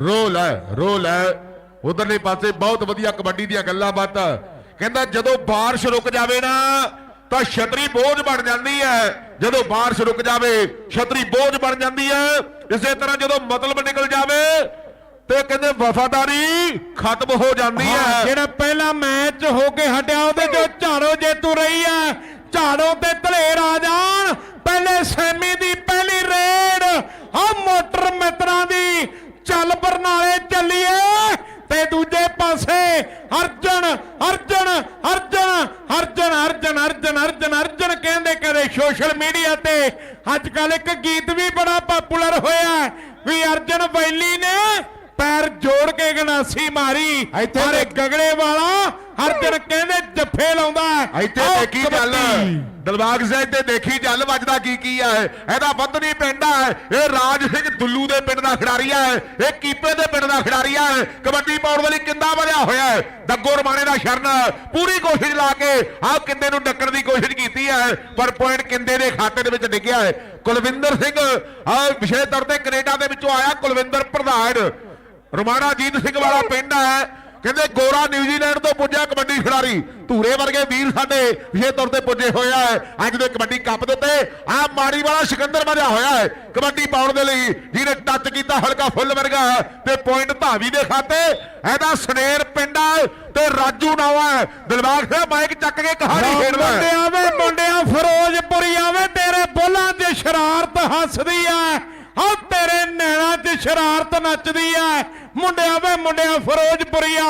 Role ਹੈ role ਹੈ। ਉਧਰਲੇ ਪਾਸੇ ਬਹੁਤ ਵਧੀਆ ਕਬੱਡੀ ਦੀਆਂ ਗੱਲਾਂ ਬਾਤਾਂ। ਕਹਿੰਦਾ ਜਦੋਂ ਬਾਰਿਸ਼ ਰੁਕ ਜਾਵੇ ਨਾ ਤਾਂ ਛਤਰੀ ਬੋਝ ਬਣ ਜਾਂਦੀ ਹੈ। ਜਦੋਂ ਬਾਰਿਸ਼ ਰੁਕ ਜਾਵੇ ਛਤਰੀ ਬੋਝ ਬਣ ਜਾਂਦੀ ਹੈ। ਇਸੇ ਤਰ੍ਹਾਂ ਜਦੋਂ ਮਤਲਬ ਨਿਕਲ ਜਾਵੇ ਤੇ ਕਹਿੰਦੇ ਵਫਾਦਾਰੀ ਖਤਮ ਹੋ ਜਾਂਦੀ ਹਾਂ, ਜਿਹੜਾ ਪਹਿਲਾ ਮੈਚ ਹੋ ਕੇ ਹਟਿਆ ਉਹਦੇ ਚੋਂ ਝਾੜੋ ਜੇਤੂ ਰਹੀ ਹੈ ਝਾੜੋ ਤੇ ਧਲੇਰ ਆ ਜਾਣ। ਪਹਿਲੇ ਸੈਮੀ ਦੀ ਪਹਿਲੀ ਰੇਡ ਆ ਮੋਟਰ ਮਿੱਤਰਾਂ ਦੀ ਚੱਲ ਬਰਨਾਲੇ ਚੱਲੀਏ ਤੇ ਦੂਜੇ ਪਾਸੇ, ਅਰਜਨ ਅਰਜਨ ਅਰਜਨ ਅਰਜਨ ਅਰਜਨ ਅਰਜਨ ਅਰਜਨ ਅਰਜਨ ਕਹਿੰਦੇ ਕਦੇ ਸੋਸ਼ਲ ਮੀਡੀਆ ਤੇ। ਅੱਜ ਕੱਲ ਇੱਕ ਗੀਤ ਵੀ ਬੜਾ ਪਪੂਲਰ ਹੋਇਆ ਵੀ ਅਰਜਨ ਵੈਲੀ ਨੇ ਪੈਰ ਜੋੜ ਕੇ ਗਨਾਸੀ ਮਾਰੀ। ਦੇਖ- ਗਗੜੇ ਵਾਲਾ ਅਰਜਨ ਕਹਿੰਦੇ ਜੱਫੇ ਲਾਉਂਦਾ। ਇੱਥੇ ਦੇਖੀ ਕਬੱਡੀ। ਦਿਲਬਾਗ ਸਿੰਘ ਤੇ ਦੇਖੀ ਚੱਲ ਵੱਜਦਾ ਕੀ ਕੀ ਆ ਇਹ। ਇਹਦਾ ਬੰਦਨੀ ਪਿੰਡ ਆ ਇਹ। ਰਾਜ ਸਿੰਘ ਦੁੱਲੂ ਦੇ ਪਿੰਡ ਦਾ ਖਿਡਾਰੀ ਆ ਇਹ। ਕੀਪੇ ਦੇ ਪਿੰਡ ਦਾ ਖਿਡਾਰੀ ਆ ਕਬੱਡੀ ਪਾਉਣ ਵਾਲੀ ਕਿੰਦਾ ਬਣਿਆ ਹੋਇਆ ਹੈ? ਦੱਗੋ ਰਮਾਣੇ ਦਾ ਸ਼ਰਨ। ਪੂਰੀ ਕੋਸ਼ਿਸ਼ ਲਾ ਕੇ ਆਹ ਕਿੰਦੇ ਨੂੰ ਡੱਕਣ ਦੀ ਕੋਸ਼ਿਸ਼ ਕੀਤੀ ਹੈ ਪਰ ਪੁਆਇੰਟ ਕਿੰਦੇ ਦੇ ਖਾਤੇ ਦੇ ਵਿੱਚ ਡਿੱਗਿਆ ਹੈ ਕੁਲਵਿੰਦਰ ਸਿੰਘ ਆ ਵਿਸ਼ੇਸ਼ ਤੌਰ ਤੇ ਕੈਨੇਡਾ ਦੇ ਵਿੱਚੋਂ ਆਇਆ ਕੁਲਵਿੰਦਰ ਪ੍ਰਧਾਨ। ਰਮਾਣਾ ਜੀਤ ਸਿੰਘ ਵਾਲਾ ਪਿੰਡ ਹੈ। ਕਹਿੰਦੇ ਗੋਰਾ ਨਿਊਜ਼ੀਲੈਂਡ ਤੋਂ ਪੁੱਜਿਆ ਕਬੱਡੀ ਖਿਡਾਰੀ। ਧੂਰੇ ਵਰਗੇ ਵੀਰ ਸਾਡੇ ਵਿਸ਼ੇਸ਼ ਤੌਰ ਤੇ ਪੁੱਜੇ ਹੋਏ ਆ। ਅੱਜ ਦੇ ਕਬੱਡੀ ਕੱਪ ਦੇ ਉੱਤੇ ਆ ਮਾੜੀ ਵਾਲਾ ਸਿਕੰਦਰ ਵਧਿਆ ਹੋਇਆ ਹੈ। ਕਬੱਡੀ ਪਾਉਣ ਦੇ ਲਈ ਜਿਹਨੇ ਟੱਚ ਕੀਤਾ ਹਲਕਾ ਫੁੱਲ ਵਰਗਾ ਤੇ ਪੁਆਇੰਟ ਧਾਵੀ ਦੇ ਖਾਤੇ। ਇਹਦਾ ਸਨੇਰ ਪਿੰਡ ਹੈ ਤੇ ਰਾਜੂ ਨਾਵਾ ਹੈ ਦਿਲਬਾਗ ਸਿੰਘ ਮਾਈਕ ਚੱਕ ਕੇ ਕਹਾਣੀ ਖੇਡਦਾ ਹੈ। ਮੁੰਡਿਆ ਵੇ ਮੁੰਡਿਆ ਫਿਰੋਜ਼ਪੁਰੀ ਆਵੇ ਤੇਰੇ ਬੋਲਾਂ 'ਚ ਸ਼ਰਾਰਤ ਹੱਸਦੀ ਐ ਆ ਤੇਰੇ ਨੈਣਾਂ 'ਚ ਸ਼ਰਾਰਤ ਨੱਚਦੀ ਐ। ਮੁੰਡਿਆ ਵੇ ਮੁੰਡਿਆ ਫਿਰੋਜ਼ਪੁਰੀਆ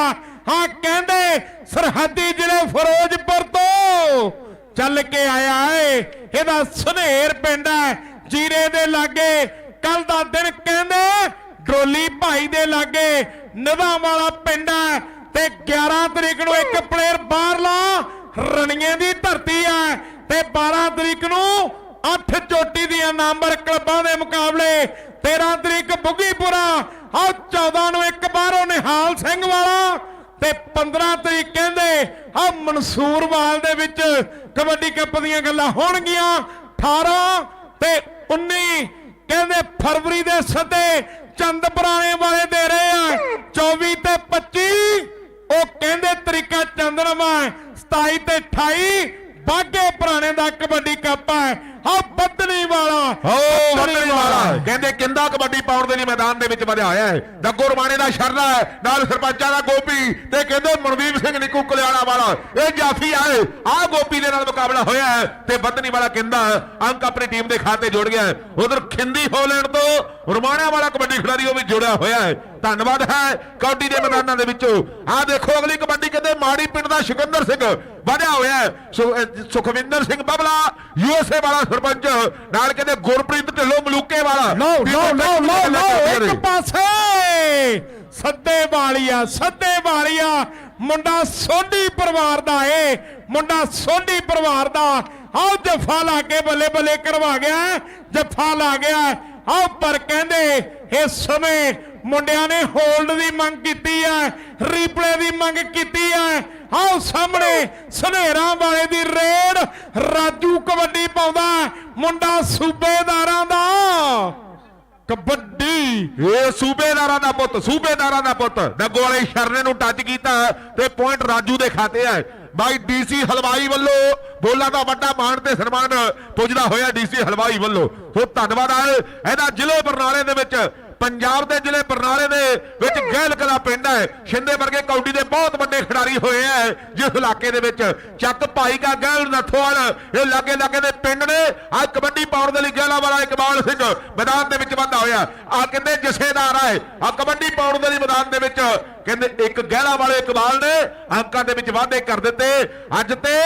ਹਾਂ, ਕਹਿੰਦੇ ਸਰਹੱਦੀ ਜ਼ਿਲ੍ਹੇ ਫਿਰੋਜ਼ਪੁਰ ਤੋਂ ਚੱਲ ਕੇ ਆਇਆ ਏ। ਇਹਦਾ ਸੁਨੇਰ ਪਿੰਡ ਐ, ਜੀਰੇ ਦੇ ਲਾਗੇ। ਕੱਲ ਦਾ ਦਿਨ ਕਹਿੰਦੇ ਡਰੋਲੀ ਭਾਈ ਦੇ ਲਾਗੇ। ਨਵਾਂ ਵਾਲਾ ਪਿੰਡ ਐ ਤੇ 11 ਤਰੀਕ ਨੂੰ ਇੱਕ ਪਲੇਅਰ ਬਾਹਰਲਾ ਰਣੀਆਂ ਦੀ ਧਰਤੀ ਹੈ ਤੇ 12 ਤਰੀਕ ਨੂੰ ਅੱਠ ਚੋਟੀ ਦੀਆਂ ਨੰਬਰ ਕਲੱਬਾਂ ਦੇ ਮੁਕਾਬਲੇ 13 ਤਰੀਕ ਬੁੱਗੀਪੁਰਾ ਆ 14 ਨੂੰ ਇੱਕ ਬਾਹਰੋਂ ਨਿਹਾਲ ਸਿੰਘ ਵਾਲਾ ਤੇ 15 ਤਰੀਕ ਕਹਿੰਦੇ ਆ ਮਨਸੂਰਵਾਲ ਦੇ ਵਿੱਚ ਕਬੱਡੀ ਕੱਪ ਦੀਆਂ ਗੱਲਾਂ ਹੋਣਗੀਆਂ। 18 ਤੇ 19 ਕਹਿੰਦੇ ਫਰਵਰੀ ਦੇ ਸੱਦੇ ਚੰਦ ਪੁਰਾਣੇ ਵਾਲੇ ਦੇ ਰਹੇ ਆ। 24 ਤੇ 25 ਉਹ ਕਹਿੰਦੇ ਤਰੀਕਾ ਚੰਦਰਮਾ ਹੈ। 27 ਤੇ 28 ਬਾਗੇ ਪੁਰਾਣੇ ਦਾ ਕਬੱਡੀ ਕੱਪ ਹੈ। ਆ ਬੱਦਲੀ ਵਾਲਾ। ਓ ਵੱਡਣੀ ਵਾਲਾ। ਕਹਿੰਦੇ ਕਿੰਦਾ ਕਬੱਡੀ ਪਾਉਣ ਦੇ ਲਈ ਮੈਦਾਨ ਦੇ ਵਿੱਚ ਵਧਿਆ ਹੋਇਆ ਹੈ? ਦੱਗੋ ਰਮਾਣੇ ਦਾ ਸ਼ਰਨਾ ਹੈ ਨਾਲ ਸਰਪੰਚਾਂ ਦਾ ਗੋਪੀ ਤੇ ਕਹਿੰਦੇ ਮਨਦੀਪ ਸਿੰਘ ਨਿੱਕੂ ਕੁਲਿਆਣਾ ਵਾਲਾ ਇਹ ਜਾਫੀ ਆਏ ਆ ਗੋਪੀ ਦੇ ਨਾਲ ਮੁਕਾਬਲਾ ਹੋਇਆ ਹੈ ਤੇ ਵੱਧਣੀ ਵਾਲਾ ਕਿੰਦਾ ਅੰਕ ਆਪਣੀ ਟੀਮ ਦੇ ਖਾਤੇ ਜੋੜ ਗਿਆ ਉਧਰ ਖਿੰਦੀ ਹੋਲੈਂਡ ਤੋਂ ਰਮਾਣਾ ਵਾਲਾ ਕਬੱਡੀ ਖਿਡਾਰੀ ਉਹ ਵੀ ਜੁੜਿਆ ਹੋਇਆ ਹੈ। ਧੰਨਵਾਦ ਹੈ ਕੌਡੀ ਦੇ ਮੈਦਾਨਾਂ ਦੇ ਵਿੱਚੋਂ। ਆ ਦੇਖੋ ਅਗਲੀ ਕਬੱਡੀ ਕਹਿੰਦੇ ਮਾੜੀ ਪਿੰਡ ਦਾ ਸਿਕੰਦਰ ਸਿੰਘ ਵਧਿਆ ਹੋਇਆ ਸੁਖਵਿੰਦਰ ਸਿੰਘ ਬਬਲਾ ਯੂਐਸਏ ਵਾਲਾ ਸਰਪੰਚ ਨਾਲ ਕਹਿੰਦੇ ਗੁਰਪ੍ਰੀਤ ਢਿੱਲੋਂ ਮਲੂਕੇ ਵਾਲਾ। ਲਓ ਲਓ ਲਓ ਲਓ ਇੱਕ ਪਾਸੇ! ਸੱਦੇ ਵਾਲੀਆ ਸੱਦੇ ਵਾਲੀਆ। ਮੁੰਡਾ ਸੋਢੀ ਪਰਿਵਾਰ ਦਾ ਏ। ਮੁੰਡਾ ਸੋਢੀ ਪਰਿਵਾਰ ਦਾ। ਆਓ ਜਫਾ ਲਾ ਕੇ ਬੱਲੇ ਬੱਲੇ ਕਰਵਾ ਗਿਆ। ਜਫਾ ਲਾ ਗਿਆ। ਆਓ ਪਰ ਕਹਿੰਦੇ ਇਸ ਸਮੇਂ ਮੁੰਡਿਆਂ ਨੇ ਹੋਲਡ ਦੀ ਮੰਗ ਕੀਤੀ ਹੈ ਰੀਪਲੇ ਦੀ ਮੰਗ ਕੀਤੀ ਹੈ ਆਓ ਸਾਹਮਣੇ ਸਨੇਰਾਂ ਵਾਲੇ ਦੀ ਰੇਡ, ਰਾਜੂ ਕਬੱਡੀ ਪਾਉਂਦਾ, ਮੁੰਡਾ ਸੂਬੇਦਾਰਾਂ ਦਾ। ਕਬੱਡੀ। ਇਹ ਸੂਬੇਦਾਰਾਂ ਦਾ ਪੁੱਤ, ਸੂਬੇਦਾਰਾਂ ਦਾ ਪੁੱਤ। ਡੱਗੋ ਵਾਲੇ ਸ਼ਰਨੇ ਨੂੰ ਟੱਚ ਕੀਤਾ ਤੇ ਪੁਆਇੰਟ ਰਾਜੂ ਦੇ ਖਾਤੇ ਹੈ ਬਾਈ ਡੀਸੀ ਹਲਵਾਈ ਵੱਲੋਂ ਬੋਲਾਂ ਦਾ ਵੱਡਾ ਮਾਣ ਤੇ ਸਨਮਾਨ ਪੁੱਜਦਾ ਹੋਇਆ ਡੀਸੀ ਹਲਵਾਈ ਵੱਲੋਂ। ਸੋ ਧੰਨਵਾਦ ਹੈ ਇਹਦਾ ਜ਼ਿਲ੍ਹੇ ਬਰਨਾਲੇ ਦੇ ਵਿੱਚ। ਪੰਜਾਬ ਦੇ ਜ਼ਿਲ੍ਹੇ ਬਰਨਾਲੇ ਦੇ ਵਿੱਚ ਗਹਿਲ ਕਲਾ ਪਿੰਡ ਹੈ। ਸ਼ਿੰਦੇ ਵਰਗੇ ਕੌਡੀ ਦੇ ਬਹੁਤ ਵੱਡੇ ਖਿਡਾਰੀ ਹੋਏ ਐ ਜਿਸ ਇਲਾਕੇ ਦੇ ਵਿੱਚ। ਚੱਕ ਭਾਈ ਕਾ ਗਹਿਲ ਨਥੋਵਾਲ, ਇਹ ਲਾਗੇ ਲਾਗੇ ਦੇ ਪਿੰਡ ਨੇ। ਆ ਕਬੱਡੀ ਪਾਉਣ ਦੇ ਲਈ ਗਹਿਲਾ ਵਾਲਾ ਇਕਬਾਲ ਸਿੰਘ ਮੈਦਾਨ ਦੇ ਵਿੱਚ ਵਾਧਾ ਹੋਇਆ। ਆ ਕਹਿੰਦੇ ਜਸੇਦਾਰ ਆਏ ਆ ਕਬੱਡੀ ਪਾਉਣ ਦੇ ਲਈ ਮੈਦਾਨ ਦੇ ਵਿੱਚ। ਕਹਿੰਦੇ ਇੱਕ ਗਹਿਲਾ ਵਾਲੇ ਇਕਬਾਲ ਨੇ ਅੰਕਾਂ ਦੇ ਵਿੱਚ ਵਾਧੇ ਕਰ ਦਿੱਤੇ। ਅੱਜ ਤੇ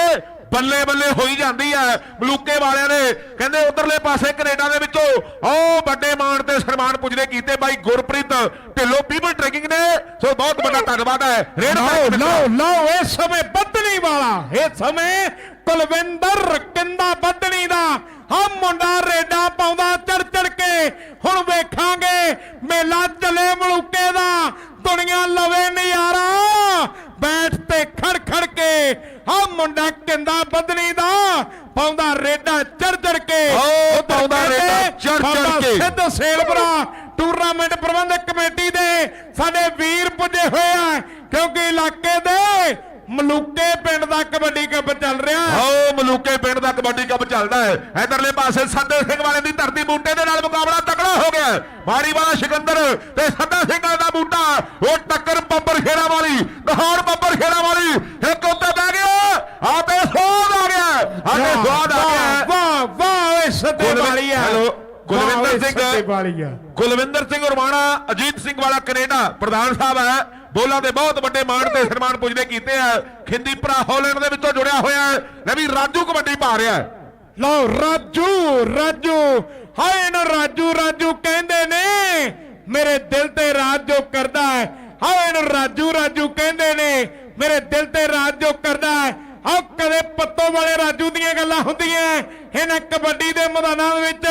ਬੱਲੇ ਬੱਲੇ ਹੋਈ ਜਾਂਦੀ ਹੈ ਮਲੂਕੇ ਵਾਲਿਆਂ ਨੇ ਕਹਿੰਦੇ ਉਧਰਲੇ ਪਾਸੇ ਕੈਨੇਡਾ ਦੇ ਵਿੱਚੋਂ ਉਹ ਵੱਡੇ ਮਾਣ ਤੇ ਸਨਮਾਨ ਪੁੱਜਦੇ ਕੀਤੇ ਬਾਈ ਗੁਰਪ੍ਰੀਤ ਢਿੱਲੋਂ। ਪੀਪਲ ਟਰੈਕਿੰਗ ਨੇ। ਸੋ ਬਹੁਤ ਵੱਡਾ ਧੰਨਵਾਦ ਹੈ। ਰੇਡ ਲਓ ਲਓ ਇਸ ਸਮੇਂ ਬੱਦਣੀ ਵਾਲਾ। ਇਸ ਸਮੇਂ ਕੁਲਵਿੰਦਰ ਕਿੰਦਾ ਬੱਦਣੀ ਦਾ। ਆ ਮੁੰਡਾ ਰੇਡਾ ਪਾਉਂਦਾ ਚੜ ਚੜ ਕੇ। ਹੁਣ ਵੇਖਾਂਗੇ ਮੇਲਾ ਚੱਲੇ ਮਲੂਕੇ ਦਾ। ਦੁਨੀਆ ਲਵੇ ਨਜ਼ਾਰਾ ਬੈਠ ਤੇ ਆ ਮੁੰਡਾ ਕਿੰਦਾ ਬੱਦਣੀ ਦਾ? ਪਾਉਂਦਾ ਰੇਡਾ ਚੜ ਚੜ ਕੇ। ਓ, ਪਾਉਂਦਾ ਰੇਡਾ ਚੜ੍ਹ ਪਾਉਂਦਾ ਕੇ। ਸਿੱਧ ਸੇਲਬਰਾ ਟੂਰਨਾਮੈਂਟ ਪ੍ਰਬੰਧਕ ਕਮੇਟੀ ਦੇ ਸਾਡੇ ਵੀਰ ਪੁੱਜੇ ਹੋਏ ਆ ਕਿਉਂਕਿ ਇਲਾਕੇ ਦੇ ਮਲੂਕੇ ਪਿੰਡ ਦਾ ਕਬੱਡੀ ਕੱਪ ਚੱਲ ਰਿਹਾ ਆਓ ਮਲੂਕੇ ਪਿੰਡ ਦਾ ਕਬੱਡੀ ਕੱਪ ਚੱਲਦਾ ਹੈ। ਇਧਰਲੇ ਪਾਸੇ ਸੰਦੇ ਸਿੰਘ ਵਾਲੇ ਦੀ ਧਰਤੀ ਬੂਟੇ ਦੇ ਨਾਲ ਮੁਕਾਬਲਾ ਤਕੜਾ ਹੋ ਗਿਆ ਹੈ। ਮਾੜੀ ਵਾਲਾ ਸਿਕੰਦਰ ਤੇ ਸੰਦਾ ਸਿੰਘ ਦਾ ਬੂਟਾ ਉਹ ਟੱਕਰ ਬੱਬਰ ਖੇੜਾ ਵਾਲੀ ਦਹਾੜ ਬੱਬਰ ਖੇੜਾ ਵਾਲੀ ਇੱਕ ਉੱਤੇ ਬਹਿ ਗਿਆ ਆ ਤੇ ਸਵਾਦ ਆ ਗਿਆ ਆ ਤੇ ਸਵਾਦ ਆ ਗਿਆ। ਵਾਹ ਵਾਹ ਓਏ ਸੱਤੇ ਗੁਲਵਿੰ- ਵਾਲੀਆ ਹੈਲੋ, ਗੁਲਵਿੰਦਰ ਵਾਹ ਓਏ ਸਿੰਘ। ਸੱਤੇ ਵਾਲੀਆ ਕੁਲਵਿੰਦਰ ਸਿੰਘ ਰਮਾਣਾ ਅਜੀਤ ਸਿੰਘ ਵਾਲਾ ਕੈਨੇਡਾ ਪ੍ਰਧਾਨ ਸਾਹਿਬ ਹੈ ਬੋਲਾਂ ਦੇ ਬਹੁਤ ਵੱਡੇ ਮਾਣ ਤੇ ਸਨਮਾਨ ਪੁੱਜਦੇ ਕੀਤੇ ਆ। ਖਿੰਦੀ ਭਰਾ ਹਾਲੈਂਡ ਦੇ ਵਿੱਚੋਂ ਜੁੜਿਆ ਹੋਇਆ ਹੈ। ਲੈ ਵੀ ਰਾਜੂ ਕਬੱਡੀ ਪਾ ਰਿਹਾ ਹੈ। ਲਓ ਰਾਜੂ ਰਾਜੂ। ਹਾਏ ਨਾ ਰਾਜੂ ਰਾਜੂ ਕਹਿੰਦੇ ਨੇ। ਮੇਰੇ ਦਿਲ ਤੇ ਰਾਜ ਜੋ ਕਰਦਾ ਹੈ। ਹਾਏ ਨਾ ਰਾਜੂ ਰਾਜੂ ਕਹਿੰਦੇ ਨੇ। ਮੇਰੇ ਦਿਲ ਤੇ ਰਾਜ ਜੋ ਕਰਦਾ ਹੈ। ਆਹ ਕਦੇ ਪੱਤੋ ਵਾਲੇ ਰਾਜੂ ਦੀਆਂ ਗੱਲਾਂ ਹੁੰਦੀਆਂ। ਇਹਨਾਂ ਕਬੱਡੀ ਦੇ ਮੈਦਾਨਾਂ ਵਿੱਚ।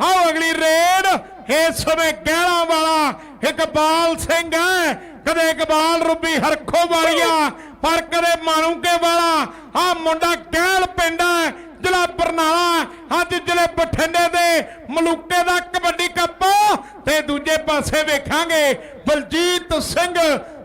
ਆਹ ਅਗਲੀ ਰੇਡ। ਇਸ ਸਮੇਂ ਗਹਿਣਾ ਵਾਲਾ ਇਕਬਾਲ ਸਿੰਘ ਹੈ। ਕਦੇ ਇਕਬਾਲ ਰੁੱਬੀ ਹਰਖੋ ਵਾਲੀਆ ਪਰ ਕਦੇ ਮਾਨੂਕੇ ਵਾਲਾ। ਆਹ ਮੁੰਡਾ ਗਹਿਲ ਪਿੰਡ ਹੈ। ਜ਼ਿਲ੍ਹਾ ਬਰਨਾਲਾ। ਅੱਜ ਜ਼ਿਲ੍ਹੇ ਬਠਿੰਡੇ ਦੇ ਮਲੂਕੇ ਦਾ ਕਬੱਡੀ ਕੱਪ। ਤੇ ਦੂਜੇ ਪਾਸੇ ਵੇਖਾਂਗੇ ਬਲਜੀਤ ਸਿੰਘ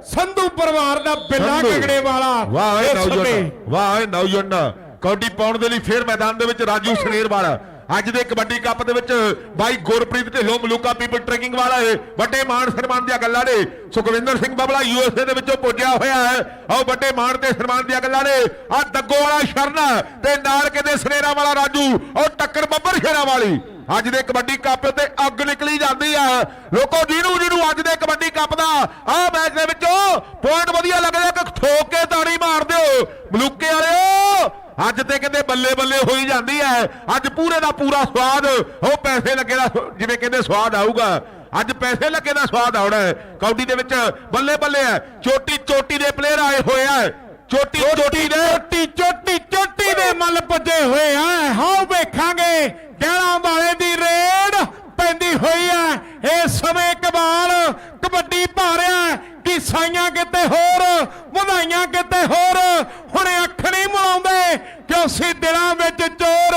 ਸੰਧੂ ਪਰਿਵਾਰ ਦਾ ਬਿੱਲਾ ਸੰਧੂ। ਗਗੜੇ ਵਾਲਾ ਵਾਹ ਏ ਇਸ ਨੌਜਵਾਨ। ਵਾਹ ਏ ਨੌਜਵਾਨ। ਕਬੱਡੀ ਪਾਉਣ ਦੇ ਲਈ ਫੇਰ ਮੈਦਾਨ ਦੇ ਵਿੱਚ ਰਾਜੂ ਸਨੇਰ ਵਾਲਾ। ਅੱਜ ਦੇ ਕਬੱਡੀ ਕੱਪ ਦੇ ਵਿੱਚ ਬਾਈ ਗੁਰਪ੍ਰੀਤ ਢਿੱਲੋਂ ਮਲੂਕਾ ਪੀਪਲ ਟਰੈਕਿੰਗ ਵਾਲਾ ਹੈ ਵੱਡੇ ਮਾਣ ਸਨਮਾਨ ਦੀਆਂ ਗੱਲਾਂ ਨੇ। ਸੁਖਵਿੰਦਰ ਸਿੰਘ ਬਬਲਾ ਯੂਐਸਏ ਦੇ ਵਿੱਚੋਂ ਪੁੱਜਿਆ ਹੋਇਆ ਹੈ। ਆਹ ਵੱਡੇ ਮਾਣ ਤੇ ਸਨਮਾਨ ਦੀਆਂ ਗੱਲਾਂ ਨੇ। ਆ ਦੱਗੋ ਵਾਲਾ ਸ਼ਰਨ ਤੇ ਨਾਲ ਕਿਤੇ ਸਨੇਰਾ ਵਾਲਾ ਰਾਜੂ ਉਹ ਟੱਕਰ ਬੱਬਰ ਸ਼ੇਰਾ ਵਾਲੀ। ਅੱਜ ਦੇ ਕਬੱਡੀ ਕੱਪ ਤੇ ਅੱਗ ਨਿਕਲੀ ਜਾਂਦੀ ਆ। ਲੋਕੋ, ਜਿਹਨੂੰ ਜਿਹਨੂੰ ਅੱਜ ਦੇ ਕਬੱਡੀ ਕੱਪ ਦਾ ਆਹ ਮੈਚ ਦੇ ਵਿੱਚੋਂ ਪੁਆਇੰਟ ਵਧੀਆ ਲੱਗਦਾ ਕਿ ਠੋਕ ਕੇ ਤਾੜੀ ਮਾਰ ਦਿਓ। ਮਲੂਕੇ ਵਾਲਿਓ, ਅੱਜ ਤੇ ਕਹਿੰਦੇ ਬੱਲੇ ਬੱਲੇ ਹੋਈ ਜਾਂਦੀ ਹੈ ਅੱਜ ਪੂਰੇ ਦਾ ਪੂਰਾ ਸਵਾਦ, ਉਹ ਪੈਸੇ ਲੱਗੇ ਦਾ ਜਿਵੇਂ ਕਹਿੰਦੇ ਸਵਾਦ ਆਊਗਾ। ਅੱਜ ਪੈਸੇ ਲੱਗੇ ਦਾ ਸਵਾਦ ਆਉਣਾ ਹੈ। ਕੌਡੀ ਦੇ ਵਿੱਚ ਬੱਲੇ ਬੱਲੇ ਹੈ ਚੋਟੀ ਚੋਟੀ ਦੇ ਪਲੇਅਰ ਆਏ ਹੋਏ ਆ। ਚੋਟੀ ਚੋਟੀ ਦੇ ਚੋਟੀ ਚੋਟੀ ਚੋਟੀ ਦੇ ਮੱਲ ਪੁੱਜੇ ਹੋਏ ਆ। ਹਾਓ ਵੇਖਾਂਗੇ। ਗਹਿਣਾ ਵਾਲੇ ਦੀ ਰੇਡ ਪੈਂਦੀ ਹੋਈ ਹੈ। ਇਸ ਸਮੇਂ ਕਬਾਲ ਕਬੱਡੀ ਪਾ ਰਿਹਾ ਕਿ ਸਾਈਆਂ ਕਿਤੇ ਹੋਰ, ਵਧਾਈਆਂ ਕਿਤੇ ਹੋਰ। ਹੁਣ ਅੱਖ ਨਹੀਂ ਮੁਲਾਉਂਦੇ ਕਿ ਸੀ ਦਿਲਾਂ ਵਿੱਚ ਚੋਰ,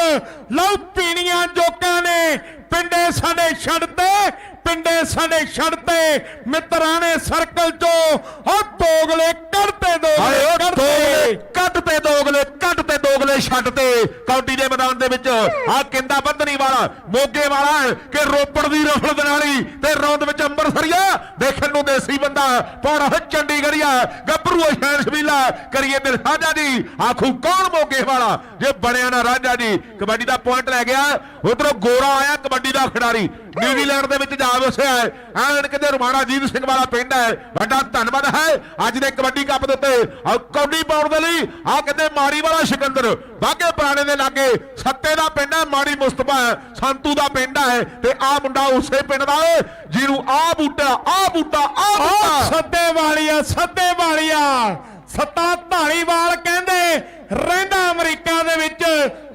ਲਹੂ ਪੀਣੀਆਂ ਜੋਕਾਂ ਨੇ। ਪਿੰਡੇ ਸਾਡੇ ਛੱਡਦੇ ਪਿੰਡੇ ਸਾਡੇ ਛੱਡਤੇ ਮਿੱਤਰਾਂ ਨੇ ਸਰਕਲ ਚੋਂ ਉਹ ਦੋਗਲੇ ਕੱਢਤੇ ਦੋਗਲੇ ਉਹ ਦੋਗਲੇ ਕੱਢਤੇ ਦੋਗਲੇ ਕੱਟ ਤੇ ਦੋਗਲੇ ਛੱਡ ਤੇ ਕੌਡੀ ਦੇ ਮੈਦਾਨ ਦੇ ਵਿੱਚ। ਆ ਕਿੰਦਾ ਬੰਦਨੀ ਵਾਲਾ ਮੋਗੇ ਵਾਲਾ ਹੈ ਕਿ ਰੋਪੜ ਦੀ ਰਫਲ ਬਨਾਲੀ ਤੇ ਰੌਂਦ ਵਿੱਚ ਅੰਮ੍ਰਿਤਸਰੀਆ ਦੇਖਣ ਨੂੰ ਦੇਸੀ ਬੰਦਾ ਪਰ ਉਹ ਚੰਡੀਗੜ੍ਹੀਆ ਗੱਭਰੂ ਸ਼ੈਨ ਸ਼ਬੀਲਾ। ਕਰੀਏ ਦਿਲ ਸਾਜਾ ਜੀ। ਆਖੂ ਕੌਣ ਮੋਗੇ ਵਾਲਾ? ਜੇ ਬਣਿਆ ਨਾ ਰਾਜਾ ਜੀ। ਕਬੱਡੀ ਦਾ ਪੁਆਇੰਟ ਲੈ ਗਿਆ। ਉਧਰੋਂ ਗੋਰਾ ਆਇਆ ਕਬੱਡੀ ਦਾ ਖਿਡਾਰੀ। ਨਿਊਜ਼ੀਲੈਂਡ ਦੇ ਵਿੱਚ ਜਾ ਵਸਿਆ ਹੈ। ਐਨ ਕਿਤੇ ਰੁਮਾਣਾ ਜੀਤ ਸਿੰਘ ਵਾਲਾ ਪਿੰਡ ਹੈ। ਵੱਡਾ ਧੰਨਵਾਦ ਹੈ। ਅੱਜ ਦੇ ਕਬੱਡੀ ਕੱਪ ਦੇ ਉੱਤੇ ਕੌਡੀ ਪਾਉਣ ਦੇ ਲਈ ਆ ਕਹਿੰਦੇ ਮਾਰੀ ਵਾਲਾ ਸਿਕੰਦਰ। ਬਾਗੇ ਪੁਰਾਣੇ ਦੇ ਲਾਗੇ ਸੱਤੇ ਦਾ ਪਿੰਡ ਹੈ ਮਾੜੀ ਮੁਸਤਫਾ ਸੰਤੂ ਦਾ ਪਿੰਡ ਹੈ ਤੇ ਆ ਮੁੰਡਾ ਉਸੇ ਪਿੰਡ ਦਾ ਹੈ ਜਿਹਨੂੰ ਆ ਬੂਟਾ ਆ ਬੂਟਾ ਆ ਬੂਟਾ। ਸੱਦੇ ਵਾਲੀਆ ਸੱਦੇ ਵਾਲੀਆ। ਸੱਤਾ ਢਾਲੀਵਾਲ ਕਹਿੰਦੇ ਰਹਿੰਦਾ ਅਮਰੀਕਾ ਦੇ ਵਿੱਚ।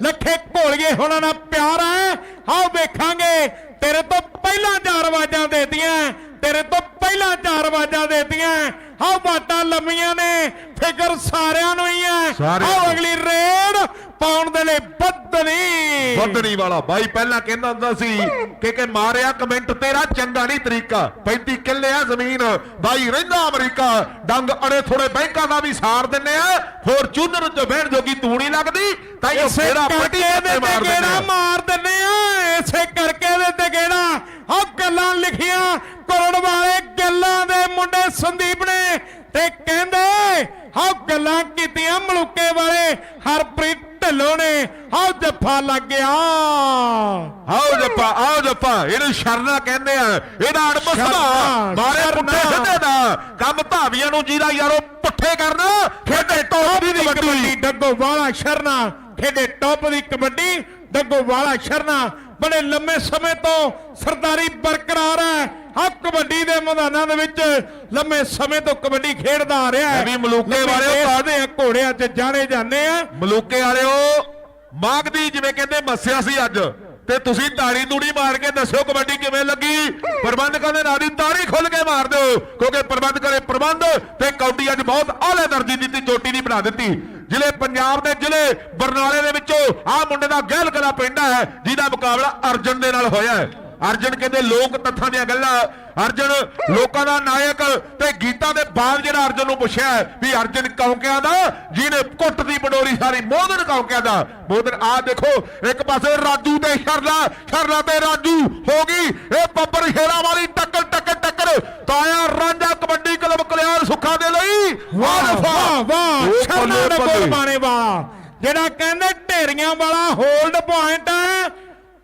ਲੱਖੇ ਘੋਲੀਏ ਹੋਣਾ ਨਾਲ ਪਿਆਰ ਹੈ। ਆਓ ਵੇਖਾਂਗੇ ਤੇਰੇ ਤੋਂ ਪਹਿਲਾਂ ਚਾਰ ਆਵਾਜ਼ਾਂ ਦੇਤੀਆਂ ਤੇਰੇ ਤੋਂ ਪਹਿਲਾਂ ਚਾਰ ਆਵਾਜ਼ਾਂ ਦੇਤੀਆਂ। ਆਓ ਬਾਟਾਂ ਲੰਮੀਆਂ ਨੇ ਫਿਕਰ ਸਾਰਿਆਂ ਨੂੰ ਹੀ ਹੈ। ਨੂੰ। ਅਗਲੀ ਰੇਡ ਪਾਉਣ ਦੇ ਲਈ ਬੱਦਨੀ ਬੰਦਣੀ ਵਾਲਾ ਬਾਈ ਪਹਿਲਾਂ ਕਹਿੰਦਾ ਹੁੰਦਾ ਸੀ ਕਿ ਕਿ ਮਾਰਿਆ ਕਮੈਂਟ ਤੇਰਾ ਚੰਗਾ ਨਹੀਂ ਤਰੀਕਾ। 35 ਕਿੱਲੇ ਆ ਜ਼ਮੀਨ ਬਾਈ ਰਹਿੰਦਾ ਅਮਰੀਕਾ। ਡੰਗ ਅੜੇ ਥੋੜੇ ਬੈਂਕਾਂ ਦਾ ਵੀ ਸਾਰ ਦਿੰਨੇ ਆ। ਫੋਰਚੂਨਰ ਚ ਬਹਿਣ ਜੋਗੀ ਤੂੰ ਨਹੀਂ ਲੱਗਦੀ ਤਾਂ ਇਹ ਕਰਕੇ ਪੱਟੀ ਤੇ ਤੇ ਮਾਰ ਦਿੰਨੇ ਆ। ਇਸੇ ਕਰਕੇ ਇਹਦੇ ਤੇ ਗੇੜਾ। ਆ ਗੱਲਾਂ ਲਿਖੀਆਂ ਕਰੜ ਵਾਲੇ ਗੱਲਾਂ ਦੇ ਮੁੰਡੇ ਸੰਦੀਪ ਨੇ ਤੇ ਕਹਿੰਦੇ ਆ ਗੱਲਾਂ ਕੀਤੀਆਂ ਮਲੂਕੇ ਵਾਲੇ ਹਰਪ੍ਰੀਤ ਢਿੱਲੋਂ ਨੇ। ਆ ਜੱਫਾ ਲੱਗ ਗਿਆ। ਆਓ ਜੱਪਾ ਆਓ ਜੱਪਾ ਇਹਨੂੰ ਸ਼ਰਨਾ ਕਹਿੰਦੇ ਆ। ਇਹਦਾ ਅੜਬ ਸ਼ਰਨਾ, ਸੁਭਾ ਮਾਰੇ। ਪੁੱਠੇ ਸਿੱਧੇ ਦਾ। ਕੰਮ ਧਾਵੀਆਂ ਨੂੰ ਜਿਹਦਾ ਯਾਰੋ ਪੁੱਠੇ ਕਰਨਾ। ਖੇਡੇ ਟੋਪ ਦੀ ਕਬੱਡੀ ਡੱਗੋ ਵਾਲਾ ਸ਼ਰਨਾ। ਖੇਡੇ ਟੌਪ ਦੀ ਕਬੱਡੀ ਡੱਗੋ ਵਾਲਾ ਸ਼ਰਨਾ। ਬੜੇ ਲੰਮੇ ਸਮੇਂ ਤੋਂ ਸਰਦਾਰੀ ਬਰਕਰਾਰ ਹੈ। ਆ ਕਬੱਡੀ ਦੇ ਮੈਦਾਨਾਂ ਦੇ ਵਿੱਚ ਲੰਮੇ ਸਮੇਂ ਤੋਂ ਕਬੱਡੀ ਖੇਡਦਾ ਆ ਰਿਹਾ ਹੈ। ਵੀ ਮਲੂਕੇ ਵਾਲਿਓ ਰੇਸ ਦੇ ਆ, ਘੋੜਿਆਂ 'ਚ ਜਾਣੇ ਜਾਂਦੇ ਆ। ਮਲੂਕੇ ਵਾਲਿਓ ਮਾਗਦੀ ਜਿਵੇਂ ਕਹਿੰਦੇ ਮੱਸਿਆ ਸੀ ਅੱਜ ਤੇ ਤੁਸੀਂ ਤਾੜੀ ਤੂੜੀ ਮਾਰ ਕੇ ਦੱਸਿਓ ਕਬੱਡੀ ਕਿਵੇਂ ਲੱਗੀ। ਪ੍ਰਬੰਧਕਾਂ ਦੇ ਨਾਲ ਦੀ ਤਾੜੀ ਖੁੱਲ ਕੇ ਮਾਰ ਦਿਓ ਕਿਉਂਕਿ ਪ੍ਰਬੰਧਕਾਂ ਨੇ ਪ੍ਰਬੰਧ ਤੇ ਕੌਡੀ ਅੱਜ ਬਹੁਤ ਆਲੇ ਦਰਜੀ ਦੀ ਤੇ ਚੋਟੀ ਦੀ ਬਣਾ ਦਿੱਤੀ। ਜ਼ਿਲ੍ਹੇ ਪੰਜਾਬ ਦੇ ਜ਼ਿਲ੍ਹੇ ਬਰਨਾਲੇ ਦੇ ਵਿੱਚੋਂ ਆਹ ਮੁੰਡੇ ਦਾ ਗਹਿਲ ਕਲਾ ਪਿੰਡ ਹੈ, ਜਿਹਦਾ ਮੁਕਾਬਲਾ ਅਰਜਨ ਦੇ ਨਾਲ ਹੋਇਆ ਹੈ। ਅਰਜਨ ਕਹਿੰਦੇ ਲੋਕ ਤੱਥਾਂ ਦੀਆਂ ਗੱਲਾਂ। ਅਰਜਨ ਲੋਕਾਂ ਦਾ ਨਾਇਕ ਤੇ ਗੀਤਾ ਦੇ ਬਾਅਦ ਜਿਹੜਾ ਅਰਜਨ ਨੂੰ ਪੁੱਛਿਆ ਵੀ ਅਰਜਨ ਕੌਂਕਿਆਂ ਦਾ ਜਿਹਨੇ ਕੁੱਟ ਦੀ ਬਡੋਰੀ ਸਾਰੀ ਮੋਦਨ ਕੌਂਕਿਆਂ ਦਾ। ਮੋਦਨ ਆ ਦੇਖੋ ਇੱਕ ਪਾਸੇ ਰਾਜੂ ਤੇ ਸ਼ਰਲਾ ਸ਼ਰਲਾ ਤੇ ਰਾਜੂ ਹੋ ਗਈ। ਇਹ ਬੱਬਰ ਸ਼ੇਰਾ ਵਾਲੀ ਟੱਕਰ ਟੱਕਰ ਟੱਕਰ। ਤਾਇਆ ਰਾਂਝਾ ਕਬੱਡੀ ਕਲੱਬ ਕਲਿਆਣ ਸੁੱਖਾ ਦੇ ਲਈ ਵਾਹ ਵਾਹ ਵਾਹ ਦਾ ਬੱਲੇ। ਵਾਲਾ ਜਿਹੜਾ ਕਹਿੰਦੇ ਢੇਰੀਆਂ ਵਾਲਾ ਹੋਲਡ ਪੁਆਇੰਟ ਹੈ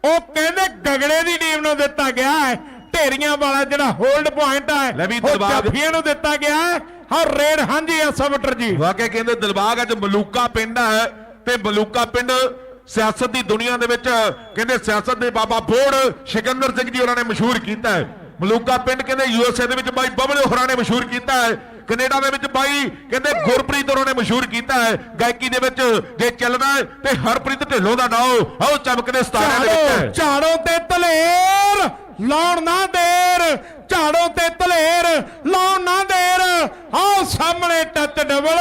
ਉਹ ਕਹਿੰਦੇ ਗਗੜੇ ਦੀ ਟੀਮ ਨੂੰ ਦਿੱਤਾ ਗਿਆ ਹੈ। ਢੇਰੀਆਂ ਵਾਲਾ ਜਿਹੜਾ ਹੋਲਡ ਪੁਆਇੰਟ ਹੈ ਲੈ ਵੀ ਉਹ ਦਿਲਬਾਗ। ਜਾਫੀਆਂ ਨੂੰ ਦਿੱਤਾ ਗਿਆ ਹੈ। ਹਾਂ ਰੇਡ ਹਾਂਜੀ ਆ ਸਬਟਰ ਜੀ। ਵਾਕਿਆ ਕਹਿੰਦੇ ਦਿਲਬਾਗ ਅੱਜ ਮਲੂਕਾ ਪਿੰਡ ਹੈ ਤੇ ਮਲੂਕਾ ਪਿੰਡ ਸਿਆਸਤ ਦੀ ਦੁਨੀਆ ਦੇ ਵਿੱਚ ਕਹਿੰਦੇ ਸਿਆਸਤ ਦੇ ਬਾਬਾ ਬੋੜ ਸਿਕੰਦਰ ਸਿੰਘ ਜੀ ਉਹਨਾਂ ਨੇ ਮਸ਼ਹੂਰ ਕੀਤਾ ਹੈ। ਮਲੂਕਾ ਪਿੰਡ ਕਹਿੰਦੇ ਯੂਐਸਏ ਦੇ ਵਿੱਚ ਬਾਈ ਬਬਲੇ ਹੋਰਾਂ ਨੇ ਮਸ਼ਹੂਰ ਕੀਤਾ ਹੈ। ਕੈਨੇਡਾ ਦੇ ਵਿੱਚ ਬਾਈ, ਕਹਿੰਦੇ ਗੁਰਪ੍ਰੀਤ ਹੋਰਾਂ ਨੇ ਮਸ਼ਹੂਰ ਕੀਤਾ ਹੈ, ਗਾਇਕੀ ਦੇ ਵਿੱਚ ਜੇ ਚੱਲਣਾ ਤੇ ਹਰਪ੍ਰੀਤ ਢਿੱਲੋਂ ਦਾ ਨਾਮ ਆਓ ਚਮਕਦੇ ਸਤਾਰਿਆਂ ਦੇ ਵਿੱਚ ਝਾੜੋ ਹੈ। ਝਾੜੋ ਤੇ ਧਲੇਰ ਲਾਉਣ ਨਾ ਦੇਰ, ਝਾੜੋ ਤੇ ਧਲੇਰ ਲਾਉਣ ਨਾ ਦੇਰ। ਆਓ ਸਾਹਮਣੇ ਟੱਚ ਡਬਲ।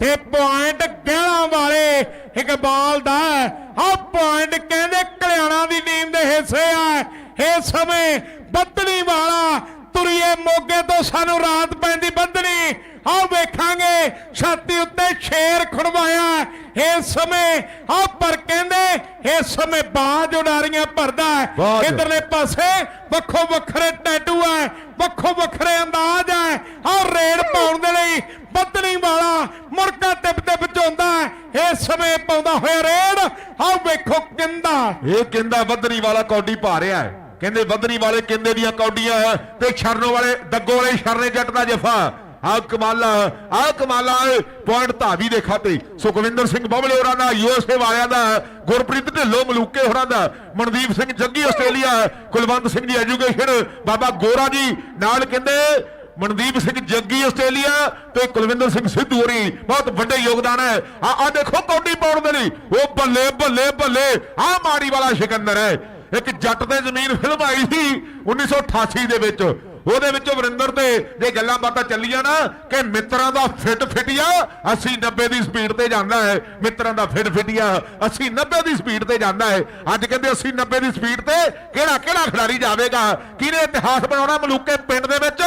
ਤੇ ਪੁਆਇੰਟ ਗਹਿਣਾ ਵਾਲੇ ਇਕਬਾਲ ਦਾ ਆਹ ਪੁਆਇੰਟ ਕਹਿੰਦੇ ਕਲਿਆਣਾ ਦੀ ਟੀਮ ਦੇ ਹਿੱਸੇ ਆ। ਇਸ ਸਮੇਂ ਬੱਦਣੀ ਵਾਲਾ ਤੁਰੀਏ ਮੋਗੇ ਤੋਂ ਸਾਨੂੰ ਰਾਤ ਪੈਂਦੀ ਬੱਦਣੀ ਆਓ ਵੇਖਾਂਗੇ ਛਾਤੀ ਉੱਤੇ ਸ਼ੇਰ ਖੜਵਾਇਆ ਇਸ ਸਮੇਂ ਆ ਪਰ ਕਹਿੰਦੇ ਇਸ ਸਮੇਂ ਬਾਜ ਉਡਾਰੀਆਂ ਭਰਦਾ ਇਧਰਲੇ ਪਾਸੇ ਵੱਖੋ ਵੱਖਰੇ ਟੈਟੂ ਹੈ ਵੱਖੋ ਵੱਖਰੇ ਅੰਦਾਜ਼ ਹੈ। ਆ ਰੇਡ ਪਾਉਣ ਦੇ ਲਈ ਬੱਦਣੀ ਵਾਲਾ ਮੁਰਕਾ ਟਿਪ ਟਿਪ ਹੈ। ਇਸ ਸਮੇਂ ਪਾਉਂਦਾ ਹੋਇਆ ਰੇਡ ਆਓ ਵੇਖੋ ਕਿੰਦਾ। ਇਹ ਕਹਿੰਦਾ ਬੱਦਰੀ ਵਾਲਾ ਕੌਡੀ ਪਾ ਰਿਹਾ ਹੈ। ਕਹਿੰਦੇ ਬੱਦਰੀ ਵਾਲੇ ਕਹਿੰਦੇ ਦੀਆਂ ਕੌਡੀਆਂ ਤੇ ਸ਼ਰਨੋ ਵਾਲੇ, ਦੱਗੋ ਵਾਲੇ ਸ਼ਰਨੇ ਜੱਟ ਦਾ ਜਫਾ। ਆ ਕਮਾਲਾ ਆ ਕਮਾਲਾ ਪੁਆਇੰਟ ਧਾਵੀ ਦੇ ਖਾਤੇ। ਸੁਖਵਿੰਦਰ ਸਿੰਘ ਬਬਲੇ ਹੋਰਾਂ ਦਾ, ਯੂਐਸਏ ਵਾਲਿਆਂ ਦਾ, ਗੁਰਪ੍ਰੀਤ ਢਿੱਲੋਂ ਮਲੂਕੇ ਹੋਰਾਂ ਦਾ, ਮਨਦੀਪ ਸਿੰਘ ਜੱਗੀ ਆਸਟ੍ਰੇਲੀਆ, ਕੁਲਵੰਤ ਸਿੰਘ ਜੀ ਐਜੂਕੇਸ਼ਨ, ਬਾਬਾ ਗੋਰਾ ਜੀ ਨਾਲ ਕਹਿੰਦੇ, ਮਨਦੀਪ ਸਿੰਘ ਜੱਗੀ ਆਸਟ੍ਰੇਲੀਆ ਤੇ ਕੁਲਵਿੰਦਰ ਸਿੰਘ ਸਿੱਧੂ ਹੋਰੀ, ਬਹੁਤ ਵੱਡੇ ਯੋਗਦਾਨ ਹੈ। ਆ ਆ ਦੇਖੋ ਕੌਡੀ ਪਾਉਣ ਦੇ ਲਈ। ਉਹ ਬੱਲੇ ਬੱਲੇ ਬੱਲੇ। ਆ ਮਾੜੀ ਵਾਲਾ ਸਿਕੰਦਰ ਹੈ। ਇੱਕ ਜੱਟ ਤੇ ਜ਼ਮੀਨ ਫਿਲਮ ਆਈ ਸੀ 1988 ਦੇ ਵਿੱਚ। ਉਹਦੇ ਵਿੱਚ ਵਰਿੰਦਰ ਤੇ ਜੇ ਗੱਲਾਂ ਬਾਤਾਂ ਚੱਲੀਆਂ ਨਾ ਕਿ ਮਿੱਤਰਾਂ ਦਾ ਫਿੱਟ ਫਿਟਿਆ 80 90 ਦੀ ਸਪੀਡ ਤੇ ਜਾਂਦਾ ਹੈ। ਮਿੱਤਰਾਂ ਦਾ ਫਿੱਟ ਫਿਟਿਆ 80 90 ਦੀ ਸਪੀਡ ਤੇ ਜਾਂਦਾ ਹੈ। ਅੱਜ ਕਹਿੰਦੇ 80 90 ਦੀ ਸਪੀਡ ਤੇ ਕਿਹੜਾ ਕਿਹੜਾ ਖਿਡਾਰੀ ਜਾਵੇਗਾ? ਕਿਹਨੇ ਇਤਿਹਾਸ ਬਣਾਉਣਾ ਮਲੂਕੇ ਪਿੰਡ ਦੇ ਵਿੱਚ?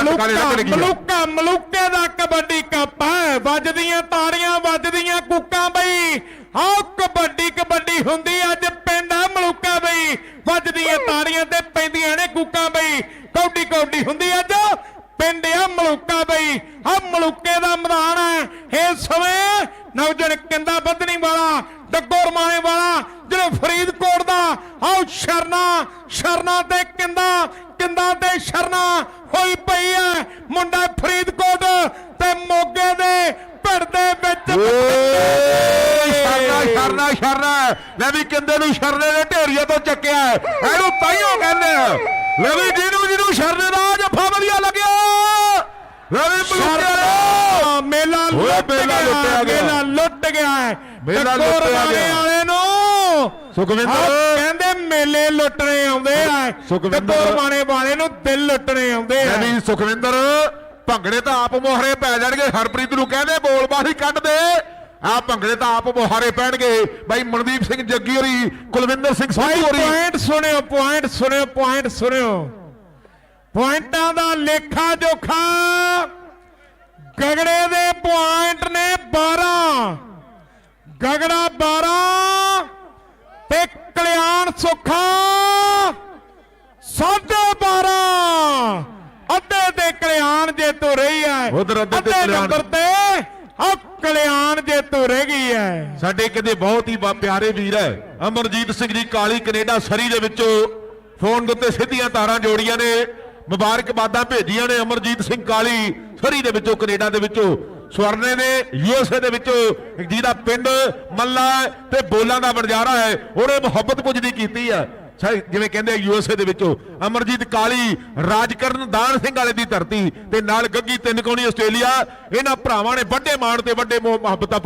ਮਲੂਕਾ। ਮਲੂਕਾ ਮਲੂਕੇ ਦਾ ਕਬੱਡੀ ਕੱਪ ਹੈ। ਵੱਜਦੀਆਂ ਤਾੜੀਆਂ ਵੱਜਦੀਆਂ ਕੁੱਕਾਂ ਬਈ। ਆਹ ਕਬੱਡੀ ਕਬੱਡੀ ਹੁੰਦੀ ਅੱਜ ਪਿੰਡ ਆ ਮਲੂਕਾ ਬਈ। ਵੱਜਦੀਆਂ ਤਾੜੀਆਂ ਤੇ ਪੈਂਦੀਆਂ ਨੇ ਕੁੱਕਾਂ ਬਈ। ਕੌਡੀ ਕੌਡੀ ਹੁੰਦੀ ਅੱਜ। ਪਿੰਡ ਆ ਮਲੂਕਾ ਬਈ। ਆ ਮਲੂਕੇ ਦਾ ਮੈਦਾਨ ਹੈ ਇਸ ਸਮੇਂ ਨੌਜਣ ਕਿੰਦਾ ਬੱਧਣੀ ਵਾਲਾ ਡੱਗੋ ਰਮਾਣੇ ਵਾਲਾ, ਜਿਹੜੇ ਫਰੀਦਕੋਟ ਦਾ ਆਓ ਸ਼ਰਨਾ ਸ਼ਰਨਾ ਤੇ ਕਿੰਦਾ ਕਿੰਦਾ ਤੇ ਸ਼ਰਨਾ ਹੋਈ ਪਈ ਹੈ ਮੁੰਡਾ ਫਰੀਦਕੋਟ ਤੇ ਮੋਗੇ ਦੇ ਪਿੰਡ ਦੇ ਵਿੱਚ ਸ਼ਰਨਾ ਸ਼ਰਨਾ ਸ਼ਰਨਾ ਲੈ ਵੀ ਕਿੰਦੇ ਨੂੰ ਸ਼ਰਨੇ ਦੇ ਢੇਰੀਆਂ ਤੋਂ ਚੱਕਿਆ। ਇਹਨੂੰ ਤਾਈਓ ਕਹਿੰਦੇ ਆ ਲੈ ਵੀ ਜਿਹਨੂੰ ਜਿਹਨੂੰ ਸ਼ਰਨੇ ਦਾ ਜੱਫਾ ਵਧੀਆ ਲੱਗਿਆ ਲੈ ਵੀ ਮੇਲਾ ਲੁੱਟ ਗਿਆ। ਮੇਲਾ ਲੁੱਟ ਗਿਆ ਮੇਲਾ ਰਮਾਣੇ ਗਿਆ। ਵਾਲੇ ਨੂੰ ਸੁਖਵਿੰਦਰ। ਕਹਿੰਦੇ ਮੇਲੇ ਲੁੱਟਣੇ ਆਉਂਦੇ ਆ ਸੁਖਵਿੰਦਰ। ਰਮਾਣੇ ਵਾਲੇ ਨੂੰ ਦਿਲ ਲੁੱਟਣੇ ਆਉਂਦੇ ਲੈ ਆ ਵੀ ਸੁਖਵਿੰਦਰ ਭੰਗੜੇ ਤਾਂ ਆਪ ਮੋਹਰੇ ਪੈ ਜਾਣਗੇ। ਹਰਪ੍ਰੀਤ ਨੂੰ ਕਹਿੰਦੇ, ਬੋਲ ਬਾਹੀ ਕੱਢ ਦੇ। ਆ ਭੰਗੜੇ ਤਾਂ ਆਪ ਮੋਹਰੇ ਪੈਣਗੇ। ਬਾਈ ਮਨਦੀਪ ਸਿੰਘ ਜੱਗੀ ਹੋਰੀ, ਕੁਲਵਿੰਦਰ ਸਿੰਘ ਸੋਹੀ ਹੋਰੀ। ਪੁਆਇੰਟ ਸੁਣਿਓ ਪੁਆਇੰਟ ਸੁਣਿਓ ਪੁਆਇੰਟ ਸੁਣਿਓ। ਪੁਆਇੰਟਾਂ ਦਾ ਲੇਖਾ ਜੋਖਾ। ਗਗੜੇ ਦੇ ਪੁਆਇੰਟ ਨੇ 12 ਗਗੜਾ 12 ਤੇ ਕਲਿਆਣ ਸੁਖਾ। 12.5 ਕਲਿਆਣ ਜੇ ਤੂੰ ਰਹੀ ਹੈ ਉਧਰ ਅੱਧੇ ਤੇ ਕਲਿਆਣ। ਨੰਬਰ ਤੇ ਹੱਕ ਕਲਿਆਣ ਜੇ ਤੂੰ ਰਹਿ ਗਈ ਹੈ ਸਾਡੇ ਕਿਤੇ ਬਹੁਤ ਹੀ ਪਿਆਰੇ ਵੀਰ ਹੈ ਅਮਰਜੀਤ ਸਿੰਘ ਜੀ ਕਾਲੀ ਕੈਨੇਡਾ ਸਰੀ ਦੇ ਵਿੱਚੋਂ ਫੋਨ ਦੇ ਉੱਤੇ ਸਿੱਧੀਆਂ ਤਾਰਾਂ ਜੋੜੀਆਂ ਨੇ। ਮੁਬਾਰਕਬਾਦਾਂ ਭੇਜੀਆਂ ਨੇ ਅਮਰਜੀਤ ਸਿੰਘ ਕਾਲੀ ਸਰੀ ਦੇ ਵਿੱਚੋਂ ਕੈਨੇਡਾ ਦੇ ਵਿੱਚੋਂ। ਸਵਰਨੇ ਦੇ ਯੂਐਸਏ ਦੇ ਵਿੱਚੋਂ। ਜਿਹਦਾ ਪਿੰਡ ਮੱਲਾ ਤੇ ਬੋਲਾਂ ਦਾ ਬਣਜਾਰਾ ਹੈ ਉਹਨੇ ਮੁਹੱਬਤ ਪੁੱਜਦੀ ਕੀਤੀ ਹੈ ਜਿਵੇਂ ਕਹਿੰਦੇ ਯੂਐਸਏ ਦੇ ਵਿੱਚੋਂ, ਅਮਰਜੀਤ ਕਾਲੀ ਰਾਜਕਰਨ ਦਾਨ ਸਿੰਘ ਵਾਲੇ ਦੀ ਧਰਤੀ ਤੇ ਨਾਲ ਗੱਗੀ ਤਿੰਨ ਕੋਣੀ ਆਸਟ੍ਰੇਲੀਆ, ਇਹਨਾਂ ਭਰਾਵਾਂ ਨੇ ਵੱਡੇ ਮਾਣ ਤੇ ਵੱਡੇ ਮੁਹੱਬਤਾਂ